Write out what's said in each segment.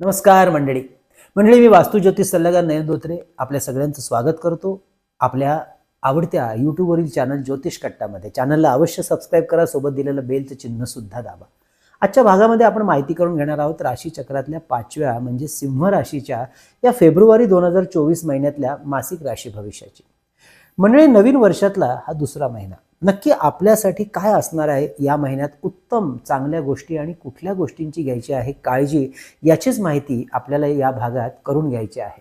नमस्कार मंडळी. मंडळी मी वास्तुज्योतिष सल्लागार नयन धोत्रे आपल्या सगळ्यांचं स्वागत करतो. आपल्या आवडत्या यूट्यूबवरील चॅनल ज्योतिष कट्टामध्ये. चॅनलला अवश्य सबस्क्राईब करा सोबत दिलेलं बेलचं चिन्हसुद्धा दाबा. आजच्या भागामध्ये आपण माहिती करून घेणार आहोत राशीचक्रातल्या पाचव्या म्हणजे सिंह राशीच्या या फेब्रुवारी दोन हजार चोवीस महिन्यातल्या मासिक राशी भविष्याची. मंडळी नवीन वर्षातला हा दुसरा महिना. नक्की आपल्यासाठी काय असणार आहे या महिन्यात उत्तम चांगल्या गोष्टी आणि कुठल्या गोष्टींची घ्यायची आहे काळजी याचीच माहिती आपल्याला या भागात करून घ्यायची आहे.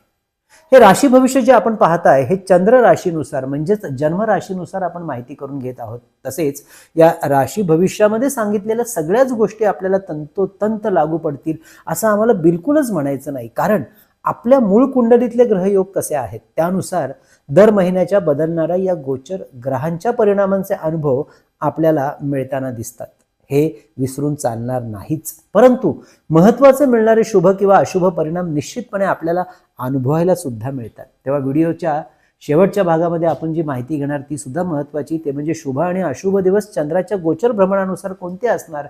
हे राशी भविष्य जे आपण पाहताय हे चंद्र राशीनुसार म्हणजेच जन्म राशीनुसार आपण माहिती करून घेत आहोत. तसेच या राशी भविष्यामध्ये सांगितलेल्या सगळ्याच गोष्टी आपल्याला तंतोतंत लागू पडतील असं आम्हाला बिलकुलच म्हणायचं नाही. कारण आपल्या मूळ कुंडलीतले ग्रहयोग कसे आहेत? त्यानुसार दर महिन्याच्या बदलणाऱ्या या गोचर ग्रहांच्या परिणामांचे अनुभव आपल्याला मिळताना दिसतात. हे विसरून चालणार नाहीच. परंतु महत्त्वाचे मिळणारे शुभ किंवा अशुभ परिणाम निश्चितपणे आपल्याला अनुभवायला सुद्धा मिळतात. तेव्हा व्हिडिओच्या शेवटच्या भागामध्ये आपण जी माहिती घेणार ती सुद्धा महत्त्वाची. ते म्हणजे शुभ आणि अशुभ दिवस चंद्राच्या गोचर भ्रमणानुसार कोणते असणार?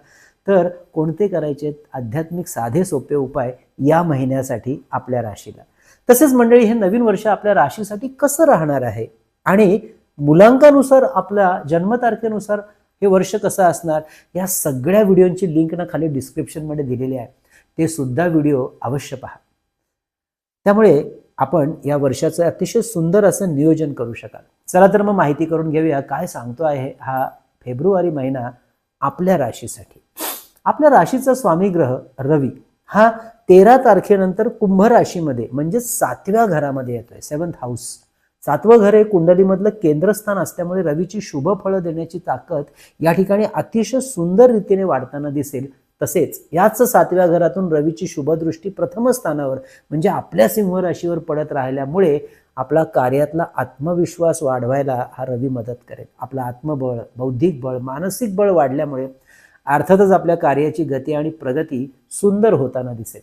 तर कोणते करायचे आध्यात्मिक साधे सोपे उपाय या महिन्यासाठी आपल्या राशीला. तसेच मंडळी हे नवीन वर्ष आपल्या राशीसाठी कसं राहणार आहे? आणि मुलांकानुसार आपल्या जन्मतारखेनुसार हे वर्ष कसं असणार? या सगळ्या व्हिडिओंची लिंक ना खाली डिस्क्रिप्शनमध्ये दिलेली आहे. ते सुद्धा व्हिडिओ अवश्य पहा. त्यामुळे आपण या वर्षाचं अतिशय सुंदर असं नियोजन करू शकाल. चला तर मग माहिती करून घेऊया काय सांगतो आहे हा फेब्रुवारी महिना आपल्या राशीसाठी. आपल्या राशीचा स्वामी ग्रह रवी हा तेरा तारखेनंतर कुंभ राशीमध्ये म्हणजे सातव्या घरामध्ये येतोय सेवन्थ हाऊस सातवं घर हे कुंडलीमधलं केंद्रस्थान असल्यामुळे रवीची शुभ फळं देण्याची ताकद या ठिकाणी अतिशय सुंदर रीतीने वाढताना दिसेल. तसेच याच सातव्या घरातून रवीची शुभदृष्टी प्रथम स्थानावर म्हणजे आपल्या सिंह राशीवर पडत राहिल्यामुळे आपला कार्यातला आत्मविश्वास वाढवायला हा रवी मदत करेल. आपलं आत्मबळ बौद्धिक बळ मानसिक बळ वाढल्यामुळे अर्थातच आपल्या कार्याची गती आणि प्रगती सुंदर होताना दिसेल.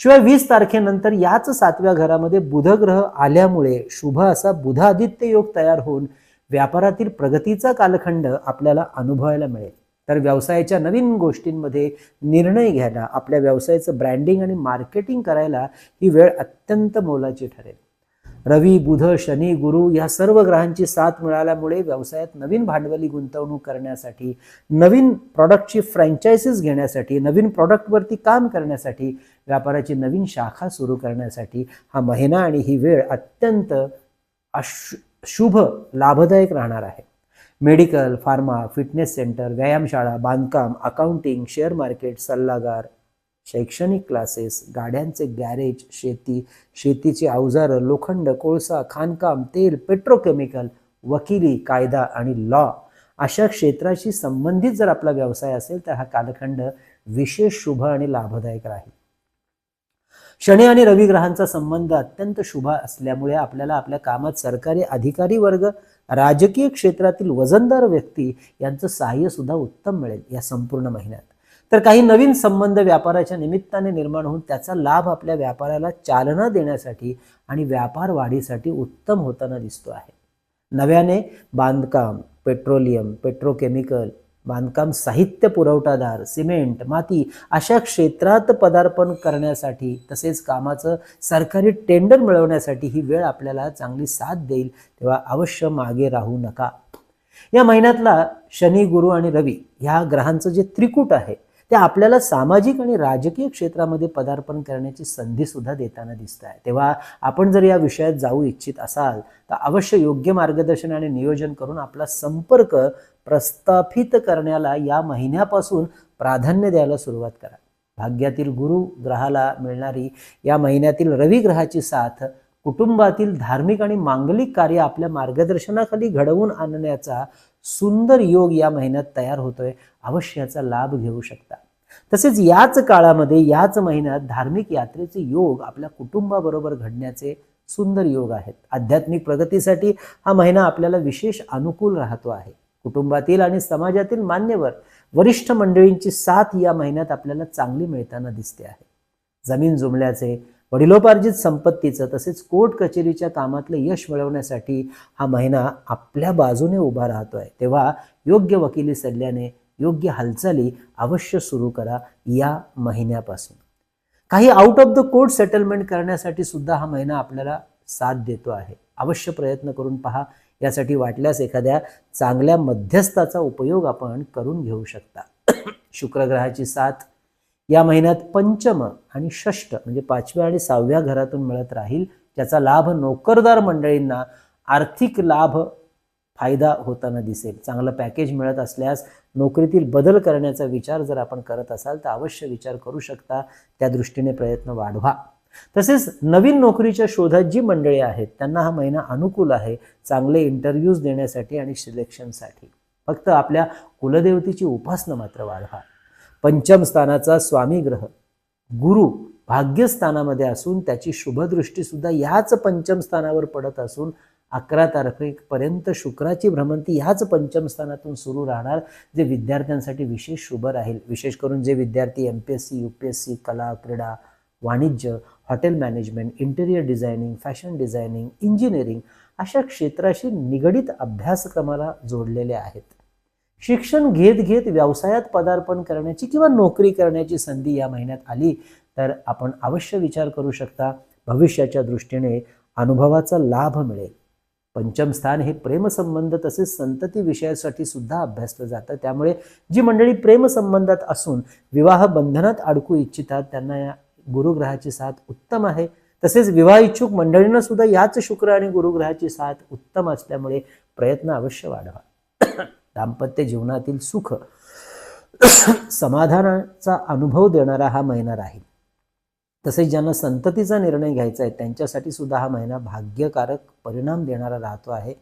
शिवाय वीस तारखेनंतर याच सातव्या घरामध्ये बुधग्रह आल्यामुळे शुभ असा बुधादित्य योग तयार होऊन व्यापारातील प्रगतीचा कालखंड आपल्याला अनुभवायला मिळेल. तर व्यवसायाच्या नवीन गोष्टींमध्ये निर्णय घ्यायला आपल्या व्यवसायाचं ब्रँडिंग आणि मार्केटिंग करायला ही वेळ अत्यंत मोलाची ठरेल. रवी बुध शनी गुरु या सर्व ग्रहांची साथ मिळाल्यामुळे व्यवसायात नवीन भांडवली गुंतवणूक करण्यासाठी नवीन प्रॉडक्टची फ्रँचायझीस घेण्यासाठी नवीन प्रॉडक्टवरती काम करण्यासाठी व्यापाराची नवीन शाखा सुरू करण्यासाठी हा महिना आणि ही वेळ अत्यंत अशु शुभ लाभदायक राहणार आहे. मेडिकल फार्मा फिटनेस सेंटर व्यायामशाळा बांधकाम अकाउंटिंग शेअर मार्केट सल्लागार शैक्षणिक क्लासेस गाड्यांचे गॅरेज शेती शेतीची अवजारं लोखंड कोळसा खाणकाम तेल पेट्रोकेमिकल वकिली कायदा आणि लॉ अशा क्षेत्राशी संबंधित जर आपला व्यवसाय असेल तर हा कालखंड विशेष शुभ आणि लाभदायक राहील. शनी आणि रवी ग्रहांचा संबंध अत्यंत शुभ असल्यामुळे आपल्याला आपल्या कामात सरकारी अधिकारी वर्ग राजकीय क्षेत्रातील वजनदार व्यक्ती यांचं सहाय्य सुद्धा उत्तम मिळेल या संपूर्ण महिन्यात. तर काही नवीन संबंध व्यापाराच्या निमित्ताने निर्माण होऊन त्याचा लाभ आपल्या व्यापाराला चालना देण्यासाठी आणि व्यापार वाढीसाठी उत्तम होताना दिसतो आहे. नव्याने बांधकाम पेट्रोलियम पेट्रोकेमिकल बांधकाम साहित्य पुरवठादार सिमेंट माती अशा क्षेत्रात पदार्पण करण्यासाठी तसेच कामाचं सरकारी टेंडर मिळवण्यासाठी ही वेळ आपल्याला चांगली साथ देईल तेव्हा अवश्य मागे राहू नका. या महिन्यातला शनी गुरु आणि रवी ह्या ग्रहांचं जे त्रिकूट आहे त्या आपल्याला सामाजिक आणि राजकीय क्षेत्रामध्ये पदार्पण करण्याची संधी सुद्धा देताना दिसत आहे. तेव्हा आपण जर या विषयात जाऊ इच्छित असाल तर अवश्य योग्य मार्गदर्शन आणि नियोजन करून आपला संपर्क प्रस्थापित करण्याला या महिन्यापासून प्राधान्य द्यायला सुरुवात करा. भाग्यातील गुरु ग्रहाला मिळणारी या महिन्यातील रवी ग्रहाची साथ कुटुंबातील धार्मिक आणि मांगलिक कार्य आपल्या मार्गदर्शनाखाली घडवून आणण्याचा सुंदर योग या महिन्यात तयार होतोय. अवश्य याचा लाभ घेऊ शकता. तसेच याच काळामध्ये याच महिन्यात धार्मिक यात्रेचे योग आपल्या कुटुंबाबरोबर घडण्याचे सुंदर योग आहेत. आध्यात्मिक प्रगतीसाठी हा महिना आपल्याला विशेष अनुकूल राहतो आहे. कुटुंबातील आणि समाजातील मान्यवर वरिष्ठ मंडळींची साथ या महिन्यात आपल्याला चांगली मिळताना दिसते आहे. जमीन जुमल्याचे वडिलोपार्जित संपत्तीचं तसेच कोर्ट कचेरीच्या कामातलं यश मिळवण्यासाठी हा महिना आपल्या बाजूने उभा राहतो आहे तेव्हा योग्य वकिली सल्ल्याने योग्य हालचाली अवश्य सुरू करा या महिन्यापासून. काही out of the court settlement करण्यासाठी सुद्धा हा महिना आपल्याला साथ देतो आहे. अवश्य प्रयत्न करून पहा. यासाठी वाटल्यास एखाद्या चांगल्या मध्यस्थाचा उपयोग आपण करून घेऊ शकता. शुक्रग्रहाची साथ या महिन्यात पंचम आणि षष्ठ म्हणजे पाचव्या आणि सहाव्या घरातून मिळत राहील. ज्याचा लाभ नोकरदार मंडळींना आर्थिक लाभ फायदा होताना दिसेल. चांगलं पॅकेज मिळत असल्यास नोकरीतील बदल करण्याचा विचार जर आपण करत असाल तर अवश्य विचार करू शकता. त्या दृष्टीने प्रयत्न वाढवा. तसेच नवीन नोकरीच्या शोधात जी मंडळी आहेत त्यांना हा महिना अनुकूल आहे. चांगले इंटरव्ह्यूज देण्यासाठी आणि सिलेक्शनसाठी फक्त आपल्या कुलदेवतेची उपासना मात्र वाढवा. पंचम स्थानाचा स्वामी ग्रह. गुरु भाग्यस्थानामध्ये असून त्याची शुभदृष्टीसुद्धा याच पंचम स्थानावर पडत असून अकरा तारखेपर्यंत शुक्राची भ्रमंती ह्याच पंचम स्थानातून सुरू राहणार जे विद्यार्थ्यांसाठी विशेष शुभ राहील. विशेष करून जे विद्यार्थी M P S C U P S C कला क्रीडा वाणिज्य hotel management interior designing fashion designing engineering अशा क्षेत्राशी निगडीत अभ्यासक्रमाला जोडलेले आहेत. शिक्षण घेत घेत व्यवसायात पदार्पण करण्याची किंवा नोकरी करण्याची संधी या महिन्यात आली तर आपण अवश्य विचार करू शकता. भविष्याच्या दृष्टीने अनुभवाचा लाभ मिळेल. पंचम स्थान हे प्रेमसंबंध तसेच संतती विषयासाठी सुद्धा अभ्यासलं जातं. त्यामुळे जी मंडळी प्रेमसंबंधात असून विवाह बंधनात अडकू इच्छितात त्यांना या गुरुग्रहाची साथ उत्तम आहे. तसेच विवाह इच्छुक मंडळींना सुद्धा याच शुक्र आणि गुरुग्रहाची साथ उत्तम असल्यामुळे प्रयत्न अवश्य वाढवा. दाम्पत्य जीवनातील सुख समाधानाचा अनुभव देणारा हा महिना राहील. तसेच ज्यांना संततीचा निर्णय घ्यायचा आहे त्यांच्यासाठी सुद्धा हा महिना भाग्यकारक परिणाम देणारा राहतो आहे.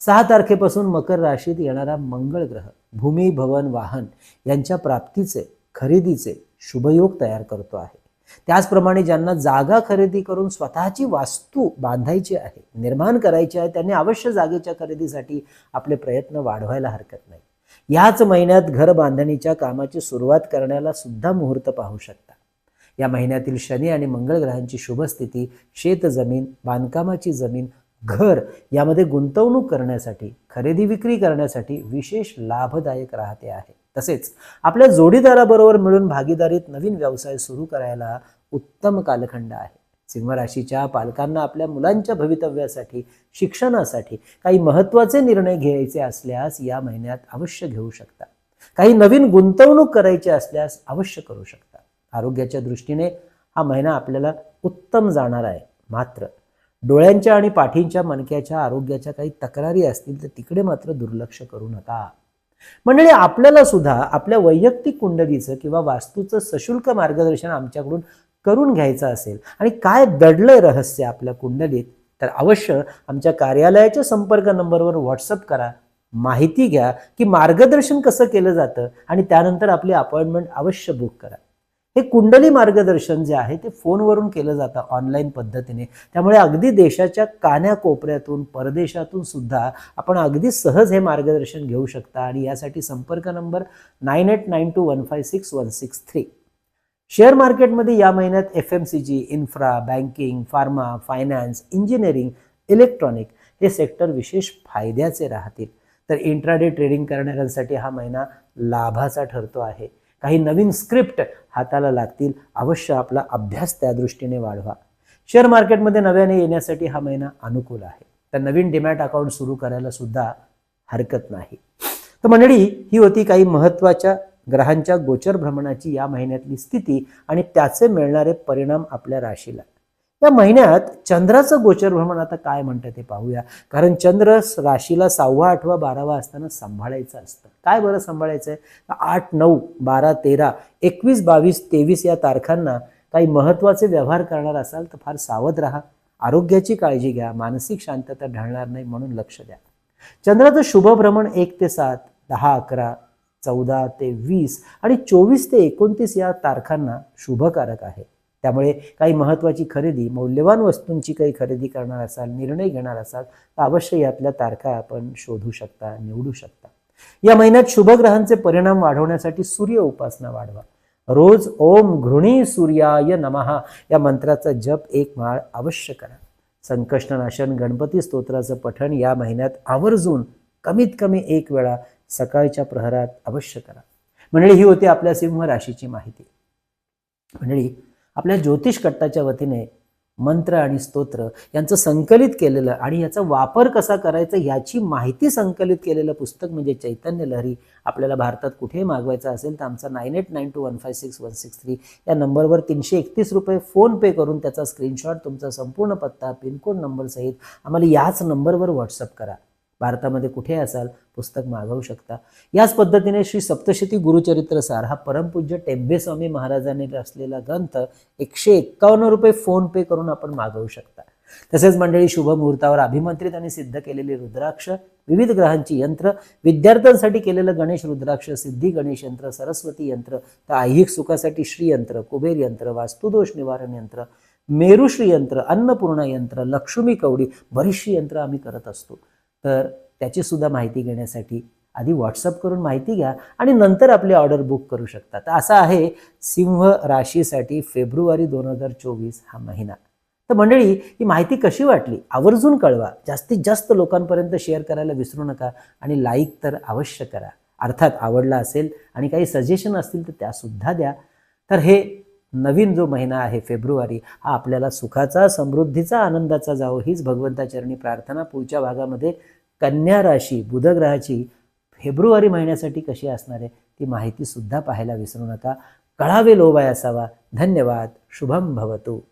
सहा तारखेपासून मकर राशीत येणारा मंगळ ग्रह भूमी भवन वाहन यांच्या प्राप्तीचे खरेदीचे शुभयोग तयार करतो आहे. त्याचप्रमाणे ज्यांना जागा खरेदी करून स्वतःची वास्तू बांधायची आहे निर्माण करायची आहे त्यांनी अवश्य जागेच्या खरेदीसाठी आपले प्रयत्न वाढवायला हरकत नाही. याच महिन्यात घर बांधणीच्या कामाची सुरुवात करण्याला सुद्धा मुहूर्त पाहू शकता. या महिन्यातील शनी आणि मंगळ ग्रहांची शुभस्थिती शेतजमीन बांधकामाची जमीन घर यामध्ये गुंतवणूक करण्यासाठी खरेदी विक्री करण्यासाठी विशेष लाभदायक राहते आहे. तसेच आपल्या जोडीदाराबरोबर मिळून भागीदारीत नवीन व्यवसाय सुरू करायला उत्तम कालखंड आहे. सिंह राशीच्या पालकांना आपल्या मुलांच्या भवितव्यासाठी शिक्षणासाठी काही महत्त्वाचे निर्णय घ्यायचे असल्यास या महिन्यात अवश्य घेऊ शकता. काही नवीन गुंतवणूक करायची असल्यास अवश्य करू शकता. आरोग्याच्या दृष्टीने हा महिना आपल्याला उत्तम जाणार आहे. मात्र डोळ्यांच्या आणि पाठींच्या मणक्याच्या आरोग्याच्या काही तक्रारी असतील तर तिकडे मात्र दुर्लक्ष करू नका. मंडळी आपल्याला सुद्धा आपल्या वैयक्तिक कुंडलीचं किंवा वास्तूचं सशुल्क मार्गदर्शन आमच्याकडून करून घ्यायचं असेल आणि काय दडलंय रहस्य आपल्या कुंडलीत तर अवश्य आमच्या कार्यालयाच्या संपर्क नंबरवर व्हॉट्सअप करा माहिती घ्या की मार्गदर्शन कसं केलं जातं आणि त्यानंतर आपली अपॉइंटमेंट अवश्य बुक करा. हे कुंडली मार्गदर्शन जे आहे ते फोनवरून केलं जातं ऑनलाईन पद्धतीने. त्यामुळे अगदी देशाच्या कान्याकोपऱ्यातून परदेशातून सुद्धा आपण अगदी सहज हे मार्गदर्शन घेऊ शकता. आणि यासाठी संपर्क number nine eight nine two one five six one six three. Share मार्केटमध्ये या महिन्यात F M C G infra banking pharma finance engineering electronic हे सेक्टर विशेष फायद्याचे राहतील. तर इंट्राडे ट्रेडिंग करणाऱ्यांसाठी हा महिना लाभाचा ठरतो आहे. काही नवीन स्क्रिप्ट हाताला लागतील. अवश्य आपला अभ्यास त्या दृष्टीने वाढवा. शेअर मार्केटमध्ये नव्याने येण्यासाठी हा महिना अनुकूल आहे. तर नवीन डिमॅट अकाउंट सुरू करायला सुद्धा हरकत नाही. तर मंडळी ही होती काही महत्त्वाच्या ग्रहांच्या गोचर भ्रमणाची या महिन्यातली स्थिती आणि त्याचे मिळणारे परिणाम आपल्या राशीला. या महिन्यात चंद्राचं गोचर भ्रमण आता काय म्हणतं ते पाहूया. कारण चंद्र राशीला सहावा आठवा बारावा असताना सांभाळायचं असतं. काय बरं सांभाळायचं आहे आठ नऊ बारा तेरा एकवीस बावीस तेवीस या तारखांना काही महत्त्वाचे व्यवहार करणार असाल तर फार सावध राहा. आरोग्याची काळजी घ्या. मानसिक शांतता ढळणार नाही म्हणून लक्ष द्या. चंद्राचं शुभ भ्रमण एक ते सात दहा अकरा चौदा ते वीस आणि चोवीस ते एकोणतीस या तारखांना शुभकारक आहे. त्यामुळे काही महत्त्वाची खरेदी मौल्यवान वस्तूंची काही खरेदी करणार असाल निर्णय घेणार असाल तर अवश्य यातल्या तारखा आपण शोधू शकता निवडू शकता. या महिन्यात शुभग्रहांचे परिणाम वाढवण्यासाठी सूर्य उपासना वाढवा. रोज ओम घृणी सूर्याय नमहा या मंत्राचा जप एक माळ अवश्य करा. संकष्टनाशन गणपती स्तोत्राचं पठण या महिन्यात आवर्जून कमीत कमी एक वेळा सकाळच्या प्रहरात अवश्य करा. मंडळी ही होती आपल्या सिंह राशीची माहिती. मंडळी आपल्या ज्योतिष कट्टाच्या वतीने मंत्र आणि स्तोत्र यांचं संकलित केलेलं आणि याचा वापर कसा करायचा याची माहिती संकलित केलेलं पुस्तक म्हणजे चैतन्य लहरी आपल्याला भारतात कुठेही मागवायचं असेल तर आमचा nine eight nine two one five six one six three या नंबरवर तीनशे एकतीस रुपये फोन पे करून त्याचा स्क्रीनशॉट तुमचा संपूर्ण पत्ता पिनकोड नंबरसहित आम्हाला याच नंबरवर व्हॉट्सअप करा. भारतामध्ये कुठे असाल पुस्तक मागवू शकता. याच पद्धतीने श्री सप्तशती गुरुचरित्रसार हा परमपूज्य टेंबे स्वामी महाराजांनी असलेला ग्रंथ एकशे एक्कावन्न रुपये फोन पे करून आपण मागवू शकता. तसेच मंडळी शुभ मुहूर्तावर अभिमंत्रित आणि सिद्ध केलेली रुद्राक्ष विविध ग्रहांची यंत्र विद्यार्थ्यांसाठी केलेलं गणेश रुद्राक्ष सिद्धी गणेश यंत्र सरस्वती यंत्र तर ऐहिक सुखासाठी श्रीयंत्र कुबेर यंत्र वास्तुदोष निवारण यंत्र मेरुश्री यंत्र अन्नपूर्णा यंत्र लक्ष्मी कवडी बरीचशी यंत्र आम्ही करत असतो. तर त्याचीसुद्धा माहिती घेण्यासाठी आधी व्हॉट्सअप करून माहिती घ्या आणि नंतर आपली ऑर्डर बुक करू शकता. तर असा आहे सिंह राशीसाठी फेब्रुवारी दोन हजार चोवीस हा महिना. तर मंडळी ही माहिती कशी वाटली? आवर्जून कळवा. जास्तीत जास्त लोकांपर्यंत शेअर करायला विसरू नका आणि लाईक तर अवश्य करा. अर्थात आवडला असेल आणि काही सजेशन असतील तर त्यासुद्धा द्या. तर हे नवीन जो महिना आहे फेब्रुवारी हा आपल्याला सुखाचा समृद्धीचा आनंदाचा जावो हीच भगवंताचरणी प्रार्थना. पुढच्या भागामध्ये कन्या राशी बुधग्रहाची फेब्रुवारी महिन्यासाठी कशी असणार आहे ती माहितीसुद्धा पाहायला विसरू नका. कळावे लोबाय असावा धन्यवाद. शुभम भवतो.